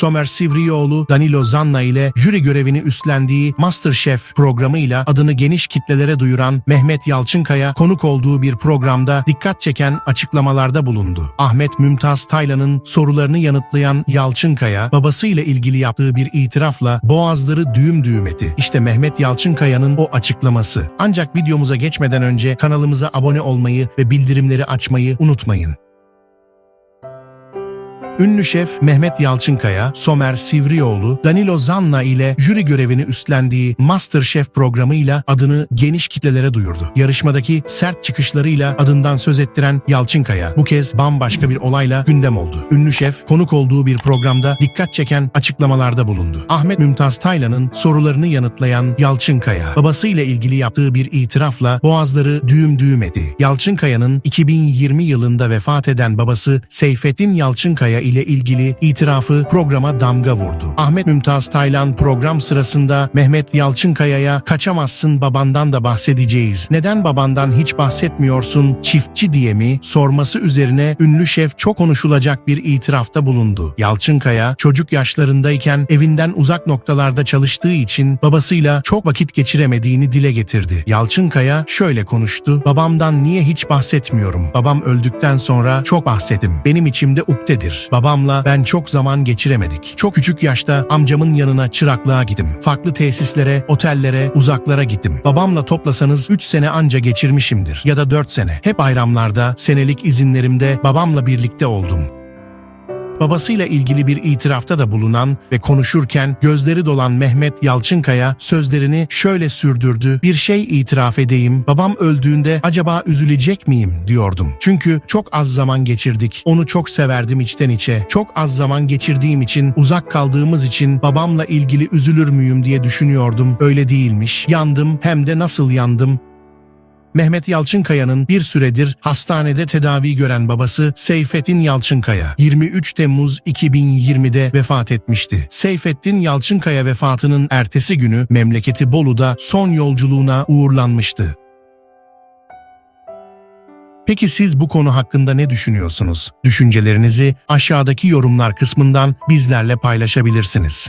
Somer Sivrioğlu, Danilo Zanna ile jüri görevini üstlendiği Masterchef programıyla adını geniş kitlelere duyuran Mehmet Yalçınkaya konuk olduğu bir programda dikkat çeken açıklamalarda bulundu. Ahmet Mümtaz Taylan'ın sorularını yanıtlayan Yalçınkaya, babasıyla ilgili yaptığı bir itirafla boğazları düğüm düğüm etti. İşte Mehmet Yalçınkaya'nın o açıklaması. Ancak videomuza geçmeden önce kanalımıza abone olmayı ve bildirimleri açmayı unutmayın. Ünlü şef Mehmet Yalçınkaya, Somer Sivrioğlu, Danilo Zanna ile jüri görevini üstlendiği Masterchef programıyla adını geniş kitlelere duyurdu. Yarışmadaki sert çıkışlarıyla adından söz ettiren Yalçınkaya bu kez bambaşka bir olayla gündem oldu. Ünlü şef konuk olduğu bir programda dikkat çeken açıklamalarda bulundu. Ahmet Mümtaz Taylan'ın sorularını yanıtlayan Yalçınkaya, babasıyla ilgili yaptığı bir itirafla boğazları düğüm düğüm etti. Yalçınkaya'nın 2020 yılında vefat eden babası Seyfettin Yalçınkaya ile ilgili itirafı programa damga vurdu. Ahmet Mümtaz Taylan program sırasında Mehmet Yalçınkaya'ya kaçamazsın babandan da bahsedeceğiz. Neden babandan hiç bahsetmiyorsun çiftçi diye mi sorması üzerine ünlü şef çok konuşulacak bir itirafta bulundu. Yalçınkaya çocuk yaşlarındayken evinden uzak noktalarda çalıştığı için babasıyla çok vakit geçiremediğini dile getirdi. Yalçınkaya şöyle konuştu. Babamdan niye hiç bahsetmiyorum? Babam öldükten sonra çok bahsettim. Benim içimde ukdedir. Babamla ben çok zaman geçiremedik. Çok küçük yaşta amcamın yanına çıraklığa gittim. Farklı tesislere, otellere, uzaklara gittim. Babamla toplasanız 3 sene anca geçirmişimdir. Ya da 4 sene. Hep bayramlarda, senelik izinlerimde babamla birlikte oldum. Babasıyla ilgili bir itirafta da bulunan ve konuşurken gözleri dolan Mehmet Yalçınkaya sözlerini şöyle sürdürdü. Bir şey itiraf edeyim. Babam öldüğünde acaba üzülecek miyim diyordum. Çünkü çok az zaman geçirdik. Onu çok severdim içten içe. Çok az zaman geçirdiğim için, uzak kaldığımız için babamla ilgili üzülür müyüm diye düşünüyordum. Öyle değilmiş. Yandım hem de nasıl yandım. Mehmet Yalçınkaya'nın bir süredir hastanede tedavi gören babası Seyfettin Yalçınkaya 23 Temmuz 2020'de vefat etmişti. Seyfettin Yalçınkaya vefatının ertesi günü memleketi Bolu'da son yolculuğuna uğurlanmıştı. Peki siz bu konu hakkında ne düşünüyorsunuz? Düşüncelerinizi aşağıdaki yorumlar kısmından bizlerle paylaşabilirsiniz.